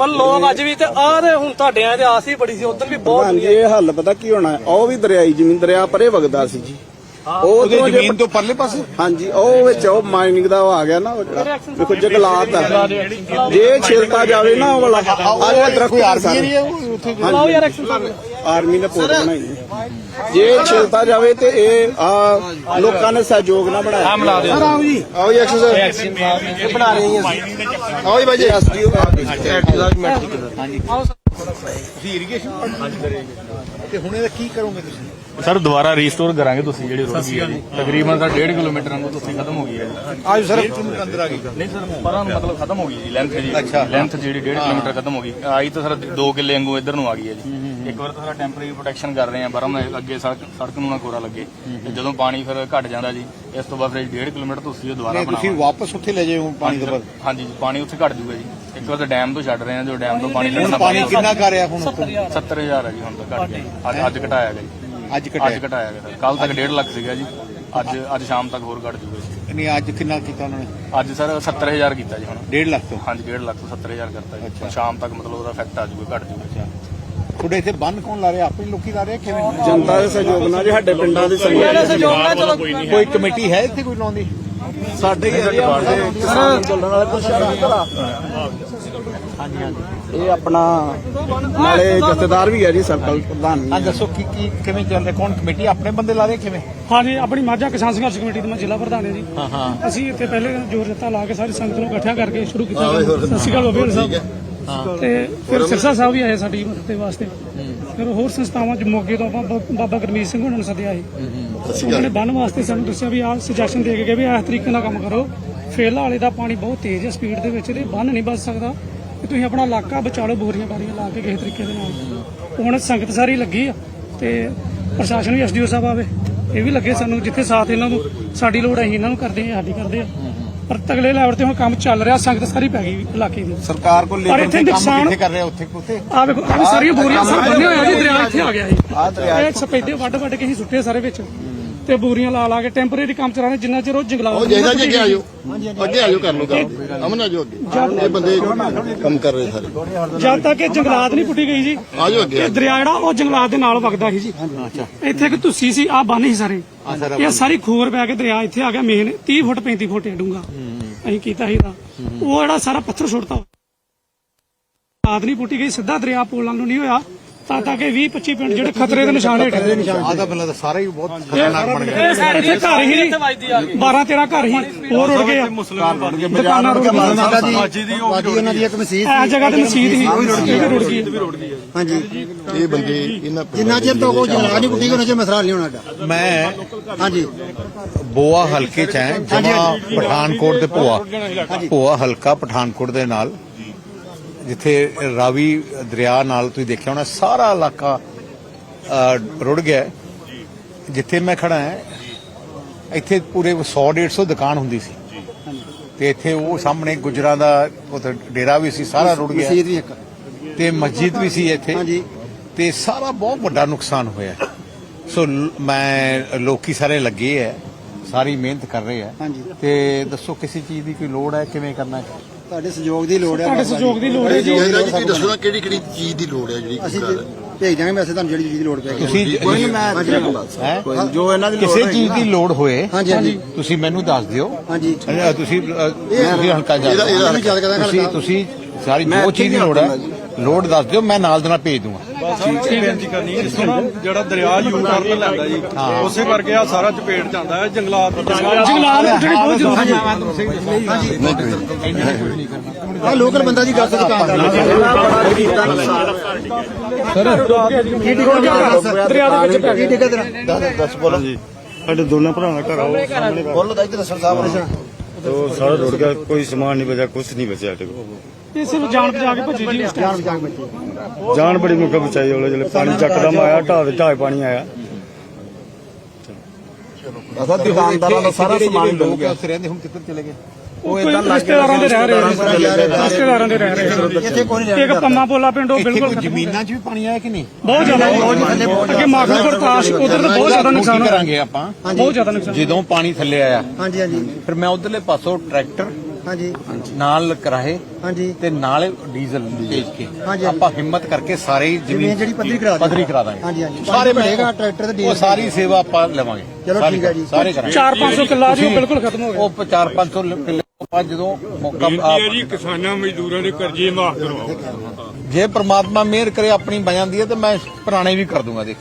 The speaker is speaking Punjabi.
ਪਰ ਲੋਕ ਅੱਜ ਵੀ ਤੇ ਆਹ ਤੇ ਹੁਣ ਤੁਹਾਡੇ ਆਏ ਤੇ ਆਸ ਹੀ ਬੜੀ ਸੀ ਉਦੋਂ ਵੀ ਬਹੁਤ ਹਾਂਜੀ ਇਹ ਹੱਲ ਪਤਾ ਕੀ ਹੋਣਾ? ਉਹ ਵੀ ਦਰਿਆਈ ਜ਼ਮੀਨ ਦਰਿਆ ਪਰੇ ਵਗਦਾ ਸੀ ਜੀ ਉਹ ਉਹਦੇ ਉਧਰੋਂ ਜ਼ਮੀਨ ਤੋਂ ਪਰਲੇ ਪਾਸੇ? ਹਾਂਜੀ ਉਹ ਵਿੱਚ ਉਹ ਮਾਈਨਿੰਗ ਦਾ ਉਹ ਆ ਗਿਆ ਨਾ ਉਹ ਜਿਹੜਾ ਦੇਖੋ ਜੰਗਲਾਤ ਆ। ਜੇ ਛਿਲਤਾ ਜਾਵੇ ਨਾ ਉਹ ਵਾਲਾ ਆ ਜਿਹੜਾ ਦਰਖਤ ਆ ਆਰਸੀ ਸਾਰੇ। ਉੱਥੇ? ਲਾਓ ਯਾਰ ਐਕਸ਼ਨ ਆਰਮੀ ਨੇ ਪੋਰਟ ਬਣਾਈ ਹੈ। ਜੇ ਛਿਲਤਾ ਜਾਵੇ ਤੇ ਇਹ ਆ ਲੋਕਾਂ ਨੇ ਸਹਿਯੋਗ ਨਾਲ ਬਣਾਇਆ। ਦੇ ਆਓ ਜੀ। ਆਓ ਜੀ ਐਕਸਰਸਾਈਜ਼ ਬਣਾ ਰਹੇ ਹਾਂ ਅਸੀਂ। ਆਓ ਜੀ ਬਾਈ ਜੀ ਐਸਡੀਓ ਤੁਸੀਂ ਇਰੀਗੇਸ਼ਨ ਤੇ ਹੁਣ ਇਹਦਾ ਕੀ ਕਰੋਗੇ ਤੁਸੀਂ? ਸਰ ਦੁਬਾਰਾ ਰੀਸਟੋਰ ਕਰਾਂਗੇ ਤੁਸੀਂ ਜਿਹੜੀ ਰੋਡ ਗਈ ਹੈ ਜੀ। ਤਕਰੀਬਨ ਸਰ 1.5 ਕਿਲੋਮੀਟਰ ਵਾਂਗੂ ਤੁਸੀਂ ਖਤਮ ਹੋ ਗਈ ਹੈ ਜੀ। ਆਜ ਸਰ ਅੰਦਰ ਆ ਗਈ ਨਹੀਂ ਸਰ ਪਰਾਂ ਨੂੰ ਮਤਲਬ ਖਤਮ ਹੋ ਗਈ ਜੀ ਲੈਂਥ ਜੀ ਅੱਛਾ। ਲੈਂਥ ਜਿਹੜੀ 1.5 ਕਿਲੋਮੀਟਰ ਖਤਮ ਹੋ ਗਈ। ਆਈ ਤਾਂ ਸਰ 2 ਕਿੱਲੇ ਵਾਂਗੂ ਇੱਧਰ ਨੂੰ ਆ ਗਈ ਹੈ ਜੀ। ਇੱਕ ਵਾਰ ਤਾਂ ਸਰ ਟੈਂਪਰੇਰੀ ਪ੍ਰੋਟੈਕਸ਼ਨ ਕਰ ਰਹੇ ਆ ਬਰਮ ਅੱਗੇ ਸੜਕ ਸੜਕ ਨੂੰ ਨਾ ਕੋਰਾ ਲੱਗੇ। ਤੇ ਜਦੋਂ ਪਾਣੀ ਫਿਰ ਘਟ ਜਾਂਦਾ ਜੀ ਇਸ ਤੋਂ ਬਾਅਦ ਫਿਰ 1.5 ਕਿਲੋਮੀਟਰ ਤੁਸੀਂ ਉਹ ਦੁਬਾਰਾ ਨਹੀਂ ਤੁਸੀਂ ਬਣਾਓ ਵਾਪਸ ਉੱਥੇ ਲੈ ਜਾਓ ਪਾਣੀ ਤੋਂ ਬਾਅਦ। ਹਾਂਜੀ ਜੀ ਪਾਣੀ ਉੱਥੇ ਘਟ ਜੂਗਾ ਜੀ। ਇੱਕ ਵਾਰ ਤਾਂ ਡੈਮ ਤੋਂ ਛੱਡ ਰਹੇ ਆ ਜੋ ਡੈਮ ਤੋਂ ਪਾਣੀ ਹੁਣ ਲੈਣਾ ਪਾਣੀ ਕਿੰਨਾ ਕਰ ਰਿਹਾ ਹੁਣ ਉੱਥੇ? 70000 ਹੈ ਜੀ ਹੁਣ ਤਾਂ ਘਟ ਗਿਆ। ਅੱਜ ਅੱਜ ਘਟਾਇਆ ਗਿਆ ਜੀ। ਅੱਜ ਅੱਜ ਘਟਾਇਆ ਗਿਆ ਕੱਲ ਤੱਕ 1.5 ਲੱਖ ਸੀਗਾ ਜੀ। ਅੱਜ ਅੱਜ ਸ਼ਾਮ ਤੱਕ ਹੋਰ ਘਟ ਜੂਗਾ ਜੀ। ਨਹੀਂ ਅੱਜ ਕਿੰਨਾ ਕੀਤਾ ਉਹਨਾਂ ਨੇ? ਅੱਜ ਸਰ 70000 ਕੀਤਾ ਜੀ ਹੁਣ। 1.5 ਲੱਖ ਤੋਂ? ਹਾਂਜੀ 1.5 ਲੱਖ ਤੋਂ 70000 ਕਰਤਾ ਜੀ। ਹੁਣ ਸ਼ਾਮ ਤੱਕ ਮਤਲਬ ਉਹਦਾ ਇਫੈਕਟ ਆ ਜੂਗਾ ਘਟ ਜੂਗਾ ਤੁਹਾਡੇ ਇੱਥੇ ਬੰਨ ਕੌਣ ਲਾ ਰਿਹਾ? ਆਪਣੇ ਲੋਕੀ ਲਾ ਰਹੇ ਕਿਵੇਂ? ਜਨਤਾ ਦੇ ਸਹਿਯੋਗ ਨਾਲ ਜੀ ਸਾਡੇ ਪਿੰਡਾਂ ਦੇ ਸਹਿਯੋਗ ਨਾਲ। ਸਹਿਯੋਗ ਨਾਲ ਚਲੋ। ਕੋਈ ਕਮੇਟੀ ਹੈ ਇੱਥੇ ਕੋਈ ਲਾਉਂਦੀ ਸਾਡੇ ਏਰੀਆ ਦੇ ਕਿਸਾਨ ਅੰਦੋਲਨ ਇਹ ਆਪਣਾ ਨਾਲੇ ਜਥੇਦਾਰ ਵੀ ਹੈ ਜੀ ਸਰਕਲ ਪ੍ਰਧਾਨ ਵੀ ਆ ਹੈ। ਦੱਸੋ ਕੀ ਕੀ ਕਿਵੇਂ ਚੱਲ ਰਿਹਾ ਕੌਣ ਕਮੇਟੀ? ਆਪਣੇ ਬੰਦੇ ਲਾ ਰਹੇ ਕਿਵੇਂ? ਹਾਂਜੀ ਆਪਣੀ ਮਾਝਾ ਕਿਸਾਨ ਸੰਘਰਸ਼ ਕਮੇਟੀ ਦੇ ਮੈਂ ਜ਼ਿਲ੍ਹਾ ਪ੍ਰਧਾਨ ਹਾਂ ਜੀ। ਹਾਂ ਹਾਂ। ਅਸੀਂ ਇੱਥੇ ਪਹਿਲੇ ਜੋਰ ਜੱਤਾ ਲਾ ਕੇ ਸਾਰੀ ਸੰਗਤ ਨੂੰ ਇਕੱਠਾ ਕਰਕੇ ਸ਼ੁਰੂ ਕੀਤਾ ਸਤਿ ਸ਼੍ਰੀ ਅਕਾਲ ਬਾਬੇ ਸਾਹਿਬ ਤੇ ਫਿਰ ਸਿਰਸਾ ਸਾਹਿਬ ਵੀ ਆਏ ਸਾਡੀ ਮਦਦ ਦੇ ਵਾਸਤੇ। ਫਿਰ ਹੋਰ ਸੰਸਥਾਵਾਂ ਚ ਮੋਗੇ ਤੋਂ ਆਪਾਂ ਬਾ- ਬਾਬਾ ਗੁਰਮੀਤ ਸਿੰਘ ਉਹਨਾਂ ਨੂੰ ਸੱਦਿਆ ਸੀ। ਉਹਨਾਂ ਨੇ ਬੰਨ ਵਾਸਤੇ ਸਾਨੂੰ ਦੱਸਿਆ ਵੀ ਆਹ ਸੁਜੈਸ਼ਨ ਦੇ ਕੇ ਗਏ ਵੀ ਇਸ ਤਰੀਕੇ ਨਾਲ ਕੰਮ ਕਰੋ। ਫੇਲਾ ਵਾਲੇ ਦਾ ਪਾਣੀ ਬਹੁਤ ਤੇਜ਼ ਹੈ ਸਪੀਡ ਦੇ ਵਿੱਚ ਤੇ ਬੰਨ ਨਹੀਂ ਬਚ ਸਕਦਾ। ਤੇ ਤੁਸੀਂ ਆਪਣਾ ਇਲਾਕਾ ਬਚਾ ਲਓ ਬੋਰੀਆਂ ਬਾਰੀਆਂ ਲਾ ਕੇ ਕਿਸੇ ਤਰੀਕੇ ਦੇ ਨਾਲ। ਹੁਣ ਸੰਗਤ ਸਾਰੀ ਲੱਗੀ ਆ ਤੇ ਪ੍ਰਸ਼ਾਸਨ ਵੀ ਐਸਡੀਓ ਸਾਹਿਬ ਆਵੇ ਇਹ ਵੀ ਲੱਗੇ ਸਾਨੂੰ ਜਿੱਥੇ ਸਾਥ ਇਹਨਾਂ ਨੂੰ ਸਾਡੀ ਲੋੜ ਹੈ ਅਸੀਂ ਇਹਨਾਂ ਨੂੰ ਕਰਦੇ ਆ ਸਾਡੀ ਕਰਦੇ ਆ ਪਰ ਤਗਲੇ ਲੈਵਲ ਤੇ ਹੁਣ ਕੰਮ ਚੱਲ ਰਿਹਾ ਸੰਗਤ ਸਾਰੀ ਪੈ ਗਈ ਇਲਾਕੇ ਦੀ। ਸਰਕਾਰ ਕੋਲ ਲੇਬਰ ਤੇ ਕੰਮ ਕਿੱਥੇ ਕਰ ਰਿਹਾ ਉੱਥੇ ਉੱਥੇ ਆ ਵੇਖੋ ਆਹ ਸਾਰੀਆਂ ਬੋਰੀਆਂ ਸਭ ਬੰਨੇ ਹੋਇਆ ਜੀ ਦਰਿਆ ਇੱਥੇ ਆ ਗਿਆ ਜੀ ਇਹ ਸਪੈਦੇ ਵੱਡ ਵੱਡ ਕੇ ਅਸੀਂ ਸੁੱਟੇ ਸਾਰੇ ਵਿੱਚ। ਤੇ ਬੋਰੀਆਂ ਲਾ ਲਾ ਕੇ ਟੈਂਪਰੇਰੀ ਕੰਮ ਚਲਾਣੇ ਜਿੰਨਾ ਚਿਰ ਉਹ ਜੰਗਲਾਤ ਉਹ ਜਿਹੜਾ ਜੀ ਅੱਗੇ ਆਜੋ ਅੱਗੇ ਆਜੋ ਕਰ ਲੋ ਕੰਮ। ਅਮਨ ਆਜੋ ਅੱਗੇ। ਇਹ ਬੰਦੇ ਕੰਮ ਕਰ ਰਹੇ ਸਾਰੇ। ਜਦ ਤੱਕ ਇਹ ਜੰਗਲਾਤ ਨਹੀਂ ਪੁੱਟੀ ਗਈ ਜੀ ਆਜੋ ਅੱਗੇ। ਇਹ ਦਰਿਆ ਜਿਹੜਾ ਉਹ ਜੰਗਲਾਤ ਦੇ ਨਾਲ ਵਗਦਾ ਸੀ ਜੀ। ਇੱਥੇ ਇੱਕ ਤੁਸੀਂ ਸੀ ਆ ਬੰਨ ਸੀ ਸਾਰੇ। ਇਹ ਸਾਰੀ ਖੂਰ ਪੈ ਕੇ ਦਰਿਆ ਇੱਥੇ ਆ ਗਿਆ ਮੇਨ 30 ਫੁੱਟ 35 ਫੁੱਟ ਡੂੰਗਾ ਅਸੀਂ ਕੀਤਾ ਸੀ ਇਹਦਾ। ਉਹ ਜਿਹੜਾ ਸਾਰਾ ਪੱਥਰ ਸੁੱਟਤਾ। ਆਦ ਨਹੀਂ ਪੁੱਟੀ ਗਈ ਸਿੱਧਾ ਦਰਿਆ ਪੋਲਾਂ ਨੂੰ ਨਹੀਂ ਹੋਇਆ। ਤਾਂ ਤਾਂ ਕਿ 20 25 ਪਿੰਡ ਜਿਹੜੇ ਖਤਰੇ ਦੇ ਨਿਸ਼ਾਨ ਹੇਠ ਨੇ ਆਦਾ ਬੰਦਾ ਤਾਂ ਸਾਰਾ ਹੀ ਬਹੁਤ ਖਤਰਨਾਕ ਬਣ ਗਿਆ ਇਹ ਸਾਰੇ ਇੱਥੇ ਘਰ ਹੀ ਨਹੀਂ 12 13 ਘਰ ਹੀ ਹੋਰ ਉੜ ਗਏ ਆ। ਦੁਕਾਨਾਂ ਰੁੜ ਗਈਆਂ। ਬਾਜੀ ਉਹਨਾਂ ਦੀ ਇੱਕ ਮਸੀਤ ਇਹ ਜਗ੍ਹਾ ਤੇ ਮਸਜਿਦ ਹੀ ਇਹ ਵੀ ਰੁੜ ਗਈ। ਹਾਂਜੀ। ਇਹ ਬੰਦੇ ਇਹਨਾਂ ਜਿੰਨਾ ਚਿਰ ਤੋਂ ਕੋਈ ਜਲਾ ਨਹੀਂ ਕੁੱਟੀ ਉਹਨਾਂ ਚਿਰ ਮਸਲਾ ਨਹੀਂ ਹੋਣਾ ਸਾਡਾ ਮੈਂ ਹਾਂਜੀ। ਬੋਆ ਹਲਕੇ ਚ ਹੈ ਜਮਾ ਪਠਾਨਕੋਟ ਦੇ ਭੋਆ। ਭੋਆ ਹਲਕਾ ਪਠਾਨਕੋਟ ਦੇ ਨਾਲ। ਜਿੱਥੇ ਰਾਵੀ ਦਰਿਆ ਨਾਲ ਤੁਸੀਂ ਦੇਖਿਆ ਹੋਣਾ ਸਾਰਾ ਇਲਾਕਾ ਰੁੜ ਗਿਆ। ਜਿੱਥੇ ਮੈਂ ਖੜਾ ਹਾਂ ਇੱਥੇ ਪੂਰੇ 100 150 ਦੁਕਾਨ ਹੁੰਦੀ ਸੀ। ਤੇ ਇੱਥੇ ਉਹ ਸਾਹਮਣੇ ਗੁਜਰਾਂ ਦਾ ਉੱਥੇ ਡੇਰਾ ਵੀ ਸੀ ਸਾਰਾ ਰੁੜ ਗਿਆ। ਮਸੀਤ ਵੀ ਇੱਕ। ਤੇ ਮਸਜਿਦ ਵੀ ਸੀ ਇੱਥੇ। ਹਾਂਜੀ। ਤੇ ਸਾਰਾ ਬਹੁਤ ਵੱਡਾ ਨੁਕਸਾਨ ਹੋਇਆ। ਸੋ ਮੈਂ ਲੋਕੀ ਸਾਰੇ ਲੱਗੇ ਐ ਸਾਰੀ ਮਿਹਨਤ ਕਰ ਰਹੇ ਹਾਂਜੀ। ਤੇ ਦੱਸੋ ਕਿਸੇ ਚੀਜ਼ ਦੀ ਕੋਈ ਲੋੜ ਹੈ? ਕਿਵੇਂ ਕਰਨਾ ਹੈ? ਤੁਹਾਡੇ ਸਹਿਯੋਗ ਦੀ ਲੋੜ ਹੈ ਤੁਹਾਡੇ ਸਹਿਯੋਗ ਦੀ ਲੋੜ ਹੈ ਜੀ। ਜਿਹੜਾ ਜੀ ਤੁਸੀਂ ਦੱਸੋ ਨਾ ਕਿਹੜੀ ਕਿਹੜੀ ਚੀਜ਼ ਦੀ ਲੋੜ ਹੈ ਜਿਹੜੀ ਅਸੀਂ ਭੇਜ ਦਾਂਗੇ ਮੈਸੇਜ ਤੁਹਾਨੂੰ ਜਿਹੜੀ ਚੀਜ਼ ਦੀ ਲੋੜ ਪੈਗੀ ਤੁਸੀਂ ਕੋਈ ਨਹੀਂ ਮੈਂ ਹੈਂ? ਕੋਈ ਜੋ ਇਹਨਾਂ ਦੀ ਲੋੜ ਕਿਸੇ ਚੀਜ਼ ਦੀ ਲੋੜ ਹੋਏ ਹਾਂਜੀ ਹਾਂਜੀ। ਤੁਸੀਂ ਮੈਨੂੰ ਦੱਸ ਦਿਓ। ਹਾਂਜੀ। ਅ, ਤੁਸੀਂ ਤੁਸੀਂ ਹਲਕਾ ਜਾ ਇਹਦਾ- ਇਹਦਾ- ਤੁਸੀਂ ਤੁਸੀਂ ਸਾਰੀ ਜੋ ਚੀਜ਼ ਦੀ ਨਹੀਂ ਲੋੜ ਹੈ ਲੋੜ ਦੱਸ ਦਿਓ ਮੈਂ ਨਾਲ ਦੇ ਨਾਲ ਭੇਜ ਦੂੰਗਾ। ਬੇਨਤੀ ਕਰਨੀ ਹੈ ਜਿਸ ਤਰ੍ਹਾਂ ਜਿਹੜਾ ਦਰਿਆ ਯੂ ਟਰਨ ਲੈਂਦਾ ਜੀ ਉਸੇ ਕਰਕੇ ਆ ਸਾਰਾ ਚਪੇਟ ਜਾਂਦਾ ਹੈ ਜੰਗਲਾਤ ਜੰਗਲਾਤ ਪੁੱਟਣੀ ਬਹੁਤ ਜ਼ਰੂਰੀ ਹੈ। ਆ ਲੋਕਲ ਬੰਦਾ ਜੀ ਗੱਲ ਤੋਂ ਦੁਕਾਨਦਾਰ ਦਰਿਆ ਦੇ ਵਿੱਚ ਪੈ ਕੀ ਟਿਕਾ ਤੇਰਾ? ਸਾਡੇ ਦੋਨਾਂ ਭਰਾਵਾਂ ਦਾ ਘਰ ਆਓ ਸਾਹਮਣੇ ਬੋਲੋ ਤਾਂ ਇੱਧਰ ਸਰ ਸਾਹਿਬ ਤੋਂ ਸਾਰਾ ਰੁੜ ਗਿਆ ਕੋਈ ਸਮਾਨ ਨਹੀਂ ਬਚਿਆ ਕੁਝ ਨਹੀਂ ਬਚਿਆ ਸਾਡੇ ਕੋਲ। ਇਹ ਸਿਰਫ ਜਾਨ ਬਚਾ ਕੇ ਭੱਜੀ ਜੀ ਉਸ ਟਾਈਮ ਜਾਨ ਬੜੀ ਮੁੱਕਾ ਬਚਾਈ ਉਹਲੇ ਜਿਹੜੇ ਪਾਣੀ ਚੱਕਦਮ ਆਇਆ ਢਾਹ ਦੇ ਢਾਹ ਪਾਣੀ ਆਇਆ। ਅਸਾਂ ਦੁਕਾਨਦਾਰਾਂ ਦਾ ਸਾਰਾ ਸਮਾਨ ਡੁੱਬ ਗਿਆ। ਉੱਥੇ ਰਹਿੰਦੇ ਹੁਣ ਕਿੱਧਰ ਚਲੇ ਗਏ? ਉਹ ਇਦਾਂ ਰਿਸ਼ਤੇਦਾਰਾਂ ਦੇ ਰਹਿ ਰਹੇ ਨੇ। ਰਿਸ਼ਤੇਦਾਰਾਂ ਦੇ ਰਹਿ ਰਹੇ ਨੇ। ਇੱਥੇ ਕੋਈ ਨਹੀਂ ਇੱਕ ਪੰਮਾ ਪੋਲਾ ਪਿੰਡ ਉਹ ਬਿਲਕੁਲ। ਜ਼ਮੀਨਾਂ 'ਚ ਵੀ ਪਾਣੀ ਆਇਆ ਕਿ ਨਹੀਂ? ਬਹੁਤ ਜ਼ਿਆਦਾ ਜੀ, ਅੱਗੇ ਮਾਖੂ ਪ੍ਰਕਾਸ਼ ਉਧਰ ਤਾਂ ਬਹੁਤ ਜ਼ਿਆਦਾ ਨੁਕਸਾਨ ਹੋਇਆ। ਕਰਾਂਗੇ ਆਪਾਂ? ਬਹੁਤ ਜ਼ਿਆਦਾ ਨੁਕਸਾਨ ਜਦੋਂ ਪਾਣੀ ਥੱਲੇ ਆਇਆ ਹਾਂਜੀ ਹਾਂਜੀ। ਫਿਰ ਮੈਂ ਉਧਰਲੇ ਪਾਸੋਂ ਟਰੈਕਟਰ ਹਾਂਜੀ। ਨਾਲ ਕਰਾਏ ਹਾਂਜੀ। ਤੇ ਨਾਲ ਡੀਜ਼ਲ ਭੇਜ ਕੇ। ਹਾਂਜੀ। ਆਪਾਂ ਹਿੰਮਤ ਕਰਕੇ ਸਾਰੇ ਹੀ ਜ਼ਮੀਨ ਜਿਹੜੀ ਪੱਧਰੀ ਕਰਾ ਦਿਓ। ਪੱਧਰੀ ਕਰਾ ਦਾਂਗੇ। ਹਾਂਜੀ, ਹਾਂਜੀ। ਸਾਰੇ ਭਰੇਗਾ, ਟਰੈਕਟਰ ਤੇ ਡੀਜ਼ਲ ਉਹ ਸਾਰੀ ਸੇਵਾ ਆਪਾਂ ਲਵਾਂਗੇ। ਚਲੋ ਸਾਰੀ ਠੀਕ ਹੈ ਜੀ। ਸਾਰੇ ਕਰਾਂਗੇ। 4-500 ਕਿੱਲਾ ਜੀ ਉਹ ਬਿਲਕੁਲ ਖਤਮ ਹੋ ਗਿਆ। ਉਹ 4-500 ਕਿੱਲੇ ਤੋਂ ਬਾਅਦ ਜਦੋਂ ਮੌਕਾ ਆਪ- ਜੀ ਕਿਸਾਨਾਂ ਮਜ਼ਦੂਰਾਂ ਦੇ ਕਰਜ਼ੇ ਮਾਫ ਕਰਵਾਓ। ਜੇ ਪ੍ਰਮਾਤਮਾ ਮਿਹਰ ਕਰੇ ਆਪਣੀ ਬਣ ਜਾਂਦੀ ਹੈ ਤੇ ਮੈਂ ਪੁਰਾਣੇ ਵੀ ਕਰ ਦੂੰਗਾ ਦੇਖ।